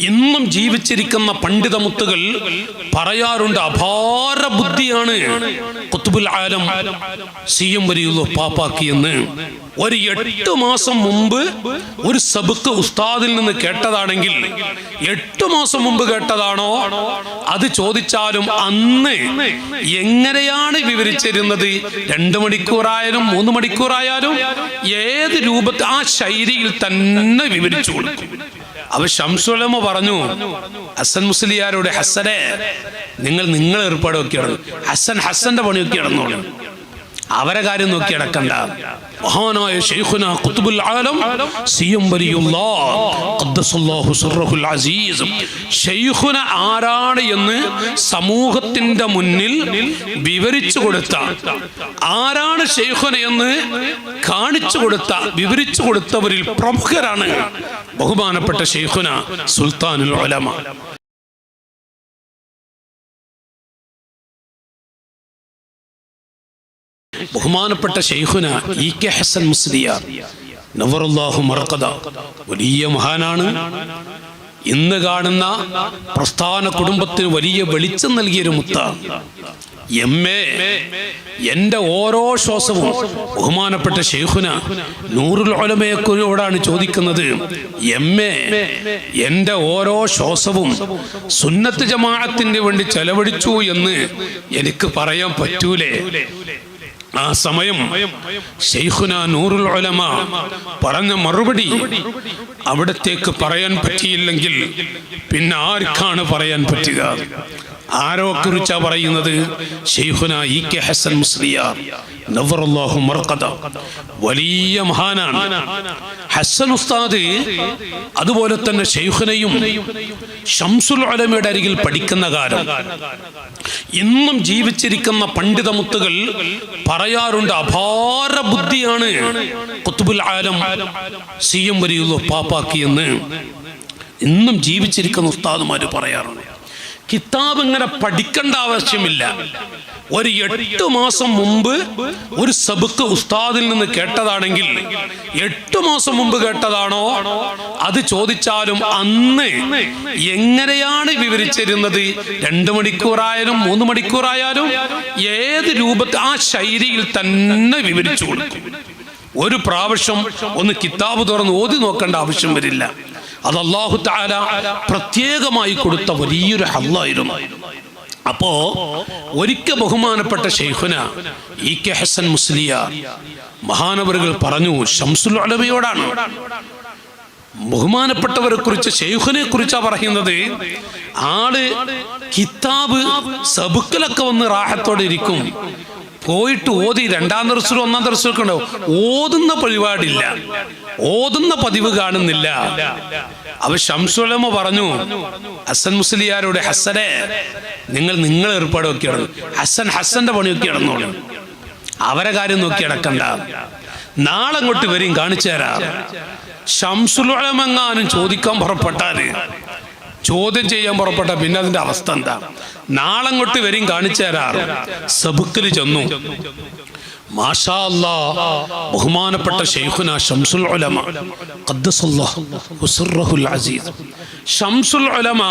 ഇന്നും ജീവിച്ചിരിക്കുന്ന പണ്ഡിതമുത്തുകൾ പറയാറുണ്ട് അപാര ബുദ്ധിയാണ്. കുത്തുബുൽ ആലം സി എം വരിയുള്ള പാപ്പാക്കിയെന്ന് ഒരു എട്ട് മാസം മുമ്പ് ഒരു സബുക്ക് ഉസ്താദിൽ നിന്ന് കേട്ടതാണെങ്കിൽ എട്ട് മാസം മുമ്പ് കേട്ടതാണോ? അത് ചോദിച്ചാലും അന്ന് എങ്ങനെയാണ് വിവരിച്ചിരുന്നത്? രണ്ട് മണിക്കൂറായാലും മൂന്ന് മണിക്കൂറായാലും ഏത് രൂപത്തിൽ ആ ശൈലിയിൽ തന്നെ വിവരിച്ചു കൊടുക്കും. അവ ഷംസുലമ പറഞ്ഞു ഹസൻ മുസ്ലിയാരോട് ഹസനെ നിങ്ങൾ നിങ്ങൾ ഏർപ്പാടൊക്കെ ഹസൻ ഹസന്റെ പണിയൊക്കെ ഇടന്നോളൂ അവരെ കാര്യം നോക്കി അടക്കണ്ട. മഹാനായ ഷെയ്ഖുന ഖുത്ബുൽ ആലം സിയം വലിയുള്ള അസീസ്. ഷെയ്ഖുന ആരാണ് എന്ന് സമൂഹത്തിന്റെ മുന്നിൽ വിവരിച്ചു കൊടുത്ത. ആരാണ് ഷെയ്ഖുന എന്ന് കാണിച്ചു കൊടുത്ത വിവരിച്ചു കൊടുത്തവരിൽ പ്രമുഖരാണ് ബഹുമാനപ്പെട്ട ഷെയ്ഖുന സുൽത്താനുൽ ഉലമ. ബഹുമാനപ്പെട്ട ഷെയ്ഖുന ഇ കെ ഹസൻ മുസ്ലിയാർ നവറുല്ലാഹു മറക്കത വലിയ മഹാനാണ്. ഇന്ന് കാണുന്ന പ്രസ്ഥാന കുടുംബത്തിന് വലിയ വെളിച്ചം നൽകിയൊരു മുത്ത. എം എ എന്റെ ഓരോ ശ്വാസവും ബഹുമാനപ്പെട്ട ഷെയ്ഖുന നൂറുൽ ഒലമയെക്കുറിയോടാണ് ചോദിക്കുന്നത്. എം എ എന്റെ ഓരോ ശ്വാസവും സുന്നത്ത് ജമാഅത്തിന് വേണ്ടി ചെലവഴിച്ചു എന്ന് എനിക്ക് പറയാൻ പറ്റൂലേ? ആ സമയം ഷെയ്ഖുന നൂറുൽ ഉലമ പറഞ്ഞ മറുപടി അവിടത്തേക്ക് പറയാൻ പറ്റിയില്ലെങ്കിൽ പിന്നെ ആർക്കാണ് പറയാൻ പറ്റുക ആരോ കുറിച്ചാ പറയുന്നത്? ഷെയ്ഖുന ഇ കെ ഹസൻ മുസ്ലിയാർ നവറുല്ലാഹു മർക്കത വലിയ മഹാനാണ്. ഹസൻ ഉസ്താദ് അതുപോലെ തന്നെ ഷെയ്ഖുനയും ഷംസുൽ ഉലമയുടെ അരികിൽ പഠിക്കുന്ന കാലം. ഇന്നും ജീവിച്ചിരിക്കുന്ന പണ്ഡിത മുത്തുകൾ പറയാറുണ്ട്. അപാര ബുദ്ധിയാണ് സി എം വരിയുള്ള പാപ്പാക്കി എന്ന് ഇന്നും ജീവിച്ചിരിക്കുന്ന ഉസ്താദുമാര് പറയാറുണ്ട്. കിതാബ് ഇങ്ങനെ പഠിക്കേണ്ട ആവശ്യമില്ല. ഒരു എട്ട് മാസം മുമ്പ് ഒരു സബുക്ക് ഉസ്താദിൽ നിന്ന് കേട്ടതാണെങ്കിൽ എട്ട് മാസം മുമ്പ് കേട്ടതാണോ? അത് ചോദിച്ചാലും അന്ന് എങ്ങനെയാണ് വിവരിച്ചിരുന്നത്? രണ്ട് മണിക്കൂറായാലും മൂന്ന് മണിക്കൂറായാലും ഏത് രൂപത്തിൽ ആ ശൈലിയിൽ തന്നെ വിവരിച്ചു കൊടുക്കും. ഒരു പ്രാവശ്യം ഒന്ന് കിതാബ് തുറന്ന് ഓതി നോക്കേണ്ട ആവശ്യം വരില്ല. അത് അള്ളാഹു താല പ്രത്യേകമായി കൊടുത്ത വലിയൊരു ഹല്ലായിരുന്നു അപ്പോ ഒരിക്കൽ ബഹുമാനപ്പെട്ട ഷെയ്ഖുന ഇ കെ ഹസൻ മുസ്ലിയ മഹാനവറുകൾ പറഞ്ഞു ഷംസുൽ അലമയോടാണ് ബഹുമാനപ്പെട്ടവരെ കുറിച്ച് ഷെയ്ഖുനെ കുറിച്ചാ പറയുന്നത് ആൾ കിതാബ് സബുക്കിലൊക്കെ വന്ന് റാഹത്തോടെ ഇരിക്കും. പോയിട്ട് ഓതി രണ്ടാം ദർശനം ഒന്നാം ദർശനമൊക്കെ ഉണ്ടാവും. ഓതുന്ന പരിപാടില്ല ഓതുന്ന പതിവ് കാണുന്നില്ല. അവ ശംസുലമ പറഞ്ഞു ഹസൻ മുസ്ലിയാരോട് ഹസനെ നിങ്ങൾ നിങ്ങൾ ഏർപ്പാടൊക്കെ ഇടന്നു ഹസൻ ഹസന്റെ പണിയൊക്കെ ഇടന്നോളൂ അവരെ കാര്യം നോക്കി അടക്കണ്ട നാളെ അങ്ങോട്ട് വരും കാണിച്ചു തരാം. ശംസുലമെങ്ങാനും ചോദിക്കാൻ പുറപ്പെട്ടാൽ ചോദ്യം ചെയ്യാൻ പുറപ്പെട്ട പിന്നെ അതിന്റെ അവസ്ഥ എന്താ? നാളങ്ങോട്ട് വരും കാണിച്ചു തരാറ്. സബുക്കിൽ ചെന്നു. ബഹുമാനപ്പെട്ട ഷംസുൽ ഉലമ അസീസ്. ഷംസുൽ ഉലമ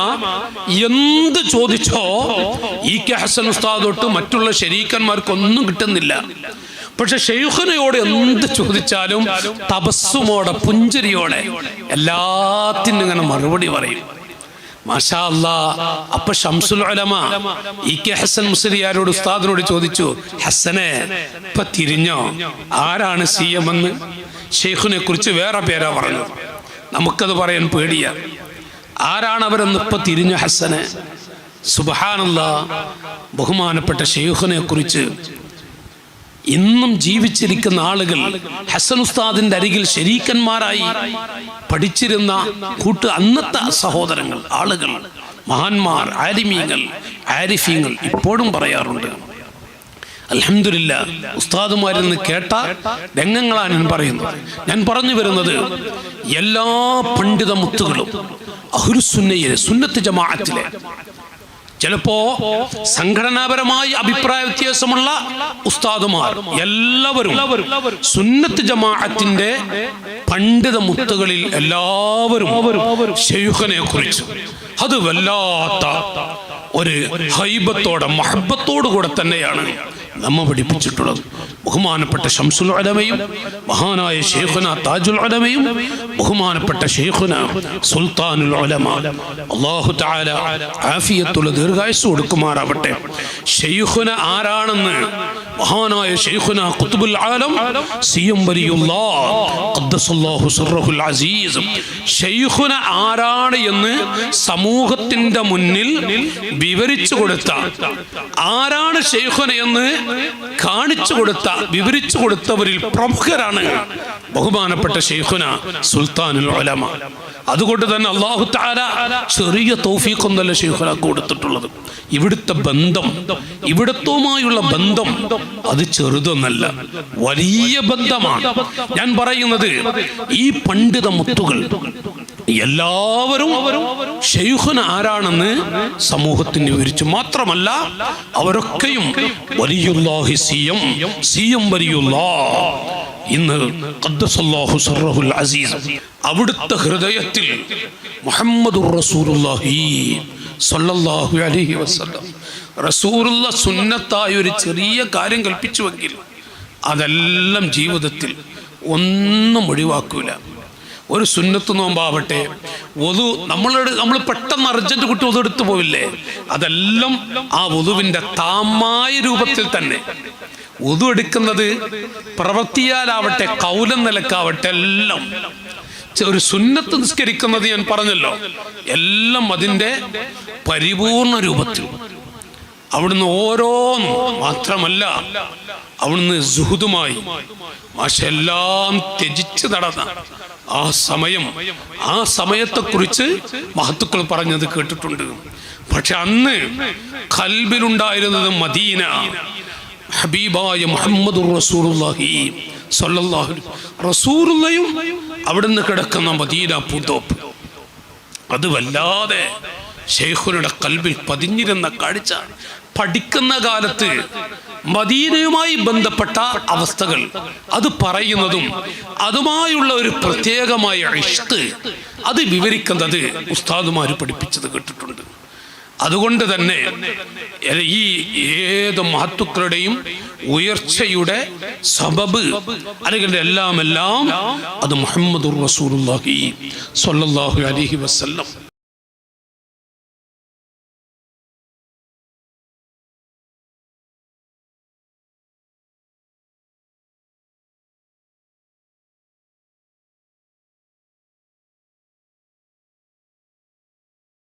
എന്ത് ചോദിച്ചോ ഇ കെ ഹസൻ ഉസ്താദ് തൊട്ട് മറ്റുള്ള ശരീക്കന്മാർക്കൊന്നും കിട്ടുന്നില്ല. പക്ഷെ ഷെയ്ഖുനയോട് എന്ത് ചോദിച്ചാലും തപസ്സുമോടെ പുഞ്ചിരിയോടെ എല്ലാത്തിനും ഇങ്ങനെ മറുപടി പറയും. മാഷാ അല്ലാ അപ്പൊ ഷംസുൽ ഉലമ. ഇ കെ ഹസൻ മുസ്ലിയാരോട് ഉസ്താദിനോട് ചോദിച്ചു ഹസനെ ഇപ്പൊ തിരിഞ്ഞോ? ആരാണ് സി എം എന്ന്? ഷെയ്ഖിനെ കുറിച്ച് വേറെ പേരാ പറഞ്ഞു നമുക്കത് പറയാൻ പേടിയാ. ആരാണ് അവരെന്ന് ഇപ്പൊ തിരിഞ്ഞു ഹസനെ? സുബഹാനല്ല. ബഹുമാനപ്പെട്ട ഷെയ്ഖിനെ കുറിച്ച് ഇന്നും ജീവിച്ചിരിക്കുന്ന ആളുകൾ ഹസൻ ഉസ്താദിന്റെ അരികിൽ ശരീക്കന്മാരായി പഠിച്ചിരുന്ന കൂട്ട് അന്നത്തെ സഹോദരങ്ങൾ ആളുകൾ മഹാന്മാർ ആരിമീങ്ങൾ ആരിഫീങ്ങൾ ഇപ്പോഴും പറയാറുണ്ട്. അലഹമില്ല നിന്ന് കേട്ട രംഗങ്ങളാണ് ഞാൻ പറയുന്നത്. ഞാൻ പറഞ്ഞു വരുന്നത് എല്ലാ പണ്ഡിത മുത്തുകളും അഹുരുസുന്നയിലെ സുന്നത്ത് ജമാഅത്തിലെ ചിലപ്പോ സംഘടനാപരമായി അഭിപ്രായ വ്യത്യാസമുള്ള ഉസ്താദുമാർ എല്ലാവരും സുന്നത്ത് ജമാഅത്തിന്റെ പണ്ഡിത മുത്തുകളിൽ എല്ലാവരും കുറിച്ച്. അത് വല്ലാത്ത ഒരു ഹൈബത്തോടെ മഹബത്തോടു കൂടെ തന്നെയാണ്. നമ്മ പഠിപ്പിച്ചിട്ടുള്ളത്. ബഹുമാനപ്പെട്ട ഷംസുൽ അലമയും മഹാനായ ഷെയ്ഖുന താജുൽ അലമയും ബഹുമാനപ്പെട്ട ഷെയ്ഖുന സുൽത്താനുൽ അള്ളാഹു താല ആഫിയത്തുള്ള ദീർഘായുസ് കൊടുക്കുമാറാവട്ടെ. ഷെയ്ഖുന ആരാണെന്ന് മഹാനായ ഷെയ്ഖുന ഖുത്ബുൽ ആലം സിയം വലിയുള്ള ഖദ്ദസല്ലാഹു സിർറഹുൽ അസീസ്. ഷെയ്ഖുന ആരാണ് എന്ന് സമൂഹത്തിന്റെ മുന്നിൽ വിവരിച്ചു കൊടുത്ത. ആരാണ് ഷെയ്ഖുന എന്ന് കാണിച്ചു കൊടുത്ത വിവരിച്ചു കൊടുത്തവരിൽ പ്രമുഖരാണ് ബഹുമാനപ്പെട്ട ഷെയ്ഖുന സുൽത്താനുൽ ഉലമ. അതുകൊണ്ട് തന്നെ അള്ളാഹു താര ചെറിയ തൗഫീഖൊന്നല്ല ഷെയ്ഖുന കൊടുത്തിട്ടുള്ളത്. ഇവിടുത്തെ ബന്ധം ഇവിടത്തുമായുള്ള ബന്ധം അത് ചെറുതൊന്നല്ല വലിയ ബന്ധമാണ്. ഞാൻ പറയുന്നത് ഈ പണ്ഡിത മുത്തുകൾ എല്ലാവരും ഷെയ്ഖുന ആരാണെന്ന് സമൂഹത്തിന് വിവരിച്ചു. മാത്രമല്ല അവരൊക്കെയും വലിയുല്ലാഹി സിയം സിയം സി ഇന്ന് ഖദ്ദസല്ലാഹു സർറഹുൽ അസീസ് അവിടുത്തെ ഹൃദയത്തിൽ മുഹമ്മദുർ റസൂലുള്ളാഹി സ്വല്ലല്ലാഹു അലഹി വസ്ലം റസൂറുള്ള സുന്നത്തായ ഒരു ചെറിയ കാര്യം കൽപ്പിച്ചുവെങ്കിൽ അതെല്ലാം ജീവിതത്തിൽ ഒന്നും ഒഴിവാക്കൂല. ഒരു സുന്നത്ത് നോമ്പാവട്ടെ ഒതു നമ്മളെടു നമ്മൾ പെട്ടെന്ന് അർജന്റ് കുട്ടി ഒതു എടുത്തു പോവില്ലേ? അതെല്ലാം ആ വധുവിന്റെ താമായ രൂപത്തിൽ തന്നെ. ഒതു എടുക്കുന്നത് പ്രവൃത്തിയാലാവട്ടെ കൗലം നിലക്കാവട്ടെ എല്ലാം. ഒരു സുന്നത്ത് നിസ്കരിക്കുന്നത് ഞാൻ പറഞ്ഞല്ലോ. എല്ലാം അതിന്റെ പരിപൂർണ രൂപത്തിൽ. അവിടുന്ന് ഓരോന്നും മാത്രമല്ല അവിടുന്ന് സുഹൃതുമായി മാഷെല്ലാം ത്യജിച്ച് നടന്ന ആ സമയം ആ സമയത്തെക്കുറിച്ച് മഹത്തുക്കൾ പറഞ്ഞത് കേട്ടിട്ടുണ്ട്. പക്ഷെ അന്ന് കൽബിലുണ്ടായിരുന്നത് മദീന. ഹബീബായ മുഹമ്മദ് റസൂറുല്ലാഹി റസൂറുള്ളയും അവിടുന്ന് കിടക്കുന്ന മദീന പൂന്തോപ്പ്. അത് വല്ലാതെ ഷെയ്ഖുനുടെ കൽബിൽ പതിഞ്ഞിരുന്ന കാഴ്ച. പഠിക്കുന്ന കാലത്ത് മദീനയുമായി ബന്ധപ്പെട്ട അവസ്ഥകൾ. അത് പറയുന്നതും അതുമായുള്ള ഒരു പ്രത്യേകമായ ഇഷ്ട് അത് വിവരിക്കുന്നത് ഉസ്താദുമാർ പഠിപ്പിച്ചത് കേട്ടിട്ടുണ്ട്. അതുകൊണ്ട് തന്നെ ഈ ഏത് മഹത്തുക്കളുടെയും ഉയർച്ചയുടെ സബബ് അല്ലെങ്കിൽ എല്ലാം എല്ലാം അത് മുഹമ്മദുർ റസൂലുള്ളാഹി സ്വല്ലല്ലാഹു അലൈഹി വസല്ലം.